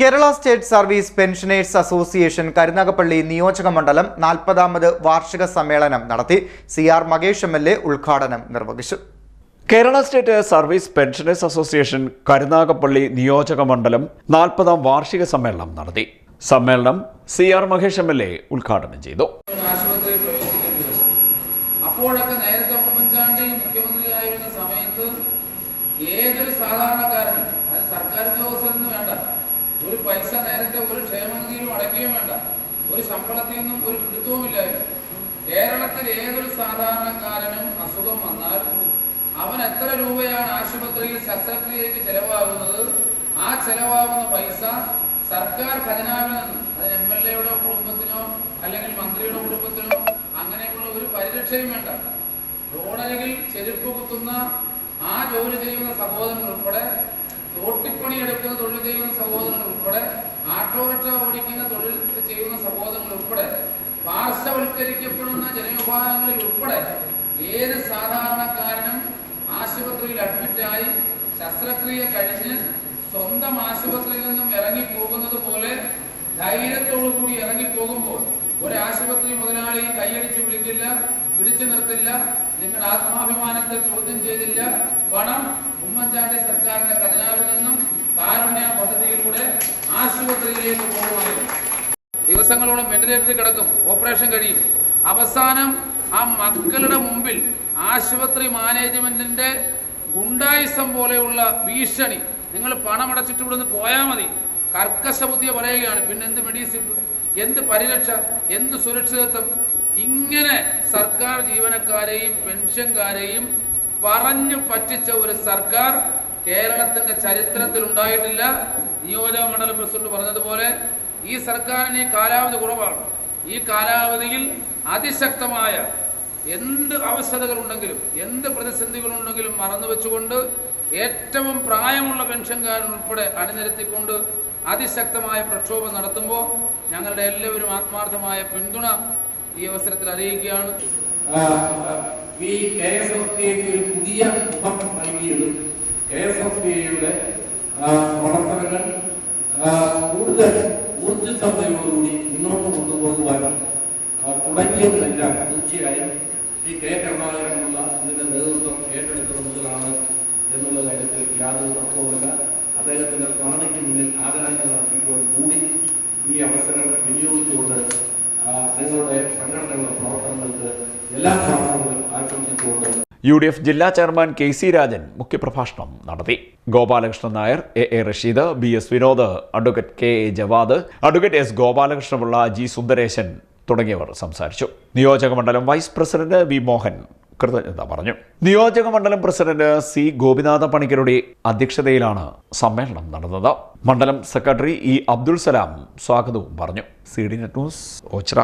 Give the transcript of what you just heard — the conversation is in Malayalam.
Kerala state service pensioners association Karunagappally നിയോജക മണ്ഡലം നാൽപ്പതാമത് വാർഷിക സമ്മേളനം നടത്തി C R Mahesh M L A ഉദ്ഘാടനം നിർവഹിച്ചു. Kerala state service pensioners association Karunagappally നിയോജക മണ്ഡലം നാൽപ്പതാം വാർഷിക സമ്മേളനം നടത്തി. സമ്മേളനം C R Mahesh M L A ഉദ്ഘാടനം ചെയ്തു. അപ്പോഴൊക്കെ നേരത്തെ ഉമ്മൻചാണ്ടി മുഖ്യമന്ത്രിയായിരുന്ന സമയത്ത് ഏതൊരു സാധാരണക്കാരനും അത് സർക്കാർ ഉദ്യോഗസ്ഥരെന്ന് വേണ്ട. ഒരു പൈസ നേരത്തെ ഒരു ക്ഷേമനിധിയിലും അടയ്ക്കുകയും വേണ്ട. ഒരു ശമ്പളത്തിൽ നിന്നും ഒരു പിടുത്തവുമില്ലായിരുന്നു കേരളത്തിൽ ഏതൊരു സാധാരണക്കാരനും അസുഖം വന്നാൽ അവൻ എത്ര രൂപയാണ് ആശുപത്രിയിൽ ശസ്ത്രക്രിയയ്ക്ക് ചെലവാകുന്നത്? ആ ചെലവാകുന്ന പൈസ സർക്കാർ ഖജനാവിൽ നിന്ന് അതിന് എം എൽ എയുടെ കുടുംബത്തിനോ അല്ലെങ്കിൽ മന്ത്രിയുടെ കുടുംബത്തിനോ അങ്ങനെയുള്ള ഒരു പരിരക്ഷയും വേണ്ട. റോഡരികിൽ ചെരുപ്പ് കുത്തുന്ന ആ ജോലി ചെയ്യുന്ന സഹോദരൻ ഉൾപ്പെടെ എടുക്കുന്ന തൊഴിൽ ചെയ്യുന്ന സഹോദരങ്ങൾ ഉൾപ്പെടെ ആട്ടോറിക്ഷ ഓടിക്കുന്ന തൊഴിൽ ചെയ്യുന്ന സഹോദരങ്ങൾ ഉൾപ്പെടെ പാർശ്വവൽക്കരിക്കപ്പെടുന്ന ജനവിഭാഗങ്ങളിൽ ഉൾപ്പെടെ ഏത് സാധാരണക്കാരനും ആശുപത്രിയിൽ അഡ്മിറ്റായി ശസ്ത്രക്രിയ കഴിഞ്ഞ് സ്വന്തം ആശുപത്രിയിൽ നിന്നും ഇറങ്ങി പോകുന്നത് പോലെ ധൈര്യത്തോടു കൂടി ഇറങ്ങി പോകുമ്പോൾ ഒരു ആശുപത്രി മുതലാളി കൈയടിച്ച് വിളിക്കില്ല പിടിച്ചു നിർത്തില്ല നിങ്ങളുടെ ആത്മാഭിമാനത്തെ ചോദ്യം ചെയ്തില്ല പണം ഉമ്മൻചാണ്ടി സർക്കാരിന്റെ പദ്ധതിയിലൂടെ ആശുപത്രിയിലേക്ക് പോകുമായിരുന്നു ദിവസങ്ങളോളം വെന്റിലേറ്ററിൽ കിടക്കും. ഓപ്പറേഷൻ കഴിയും. അവസാനം ആ മക്കളുടെ മുമ്പിൽ ആശുപത്രി മാനേജ്മെന്റിന്റെ ഗുണ്ടായിസം പോലെയുള്ള ഭീഷണി. നിങ്ങൾ പണമടച്ചിട്ട് ഇവിടുന്ന് പോയാൽ മതി. കർക്കശ ബുദ്ധിയെ പറയുകയാണ്. പിന്നെ എന്ത് മെഡിസിൻ എന്ത് പരിരക്ഷ? എന്ത് സുരക്ഷിതത്വം? ഇങ്ങനെ സർക്കാർ ജീവനക്കാരെയും പെൻഷൻകാരെയും പറഞ്ഞു പറ്റിച്ച ഒരു സർക്കാർ കേരളത്തിന്റെ ചരിത്രത്തിൽ ഉണ്ടായിട്ടില്ല. നിയോജക മണ്ഡലം പ്രസിഡന്റ് പറഞ്ഞതുപോലെ ഈ സർക്കാരിന് കാലാവധി കുറവാണ്. ഈ കാലാവധിയിൽ അതിശക്തമായ എന്ത് അവസ്ഥതകളുണ്ടെങ്കിലും എന്ത് പ്രതിസന്ധികളുണ്ടെങ്കിലും മറന്നു വെച്ചുകൊണ്ട് ഏറ്റവും പ്രായമുള്ള പെൻഷൻകാരൻ ഉൾപ്പെടെ അണിനിരത്തിക്കൊണ്ട് അതിശക്തമായ പ്രക്ഷോഭം നടത്തുമ്പോൾ ഞങ്ങളുടെ എല്ലാവരും ആത്മാർത്ഥമായ പിന്തുണ ഈ അവസരത്തിൽ അറിയിക്കുകയാണ്. കെ പുതിയ മുഖം നൽകിയതും കെ എസ് എഫ് പ്രവർത്തനങ്ങൾ കൂടുതൽ ഊർജസ്വതയോടുകൂടി മുന്നോട്ട് കൊണ്ടുപോകുവാനും ആ, തുടങ്ങിയതിനെല്ലാം തീർച്ചയായും ഈ കെ കരുണാകരനുള്ള ഇതിന്റെ നേതൃത്വം ഏറ്റെടുത്തത് മുതലാണ് എന്നുള്ള കാര്യത്തിൽ യാതൊരു തർക്കവുമില്ല. അദ്ദേഹത്തിന്റെ സ്മരണയ്ക്ക് മുന്നിൽ ആദരാഞ്ജലി അർപ്പിക്കുവാൻ കൂടി ഈ അവസരം വിനിയോഗിച്ചുകൊണ്ട് യു ഡി എഫ് ജില്ലാ ചെയർമാൻ കെ സി രാജൻ മുഖ്യപ്രഭാഷണം നടത്തി. Gopalakrishnan Nair A A Rasheed B S Vinod advocate K A Jawad advocate S Gopalakrishnapillai G Sundaresan തുടങ്ങിയവർ സംസാരിച്ചു. നിയോജക മണ്ഡലം വൈസ് പ്രസിഡന്റ് വി മോഹൻ കൃതജ്ഞത പറഞ്ഞു. നിയോജക മണ്ഡലം പ്രസിഡന്റ് സി ഗോപിനാഥ പണിക്കരുടെ അധ്യക്ഷതയിലാണ് സമ്മേളനം നടന്നത്. മണ്ഡലം സെക്രട്ടറി ഇ അബ്ദുൾ സലാം സ്വാഗതവും പറഞ്ഞു. C D net news Oachira.